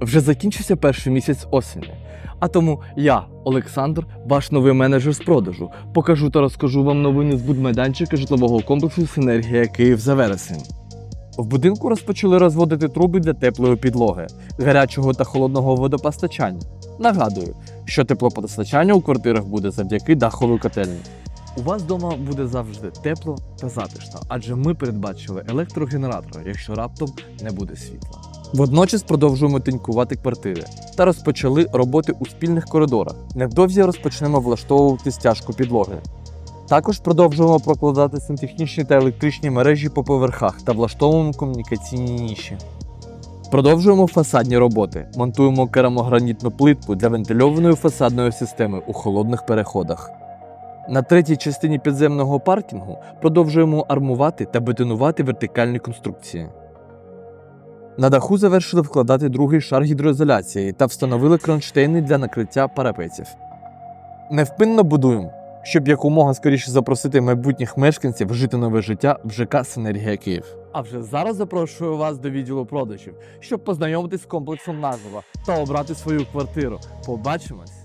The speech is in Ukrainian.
Вже закінчився перший місяць осені. А тому я, Олександр, ваш новий менеджер з продажу, покажу та розкажу вам новини з будмайданчика житлового комплексу Синергія Київ за вересень. В будинку розпочали розводити труби для теплої підлоги, гарячого та холодного водопостачання. Нагадую, що теплопостачання у квартирах буде завдяки даховій котельні. У вас вдома буде завжди тепло та затишно, адже ми передбачили електрогенератор, якщо раптом не буде світла. Водночас продовжуємо тинькувати квартири та розпочали роботи у спільних коридорах. Невдовзі розпочнемо влаштовувати стяжку підлоги. Також продовжуємо прокладати сантехнічні та електричні мережі по поверхах та влаштовуємо комунікаційні ніші. Продовжуємо фасадні роботи. Монтуємо керамогранітну плитку для вентильованої фасадної системи у холодних переходах. На третій частині підземного паркінгу продовжуємо армувати та бетонувати вертикальні конструкції. На даху завершили вкладати другий шар гідроізоляції та встановили кронштейни для накриття парапетів. Невпинно будуємо, щоб якомога скоріше запросити майбутніх мешканців жити нове життя в ЖК Синергія Київ. А вже зараз запрошую вас до відділу продажів, щоб познайомитись з комплексом назва та обрати свою квартиру. Побачимось!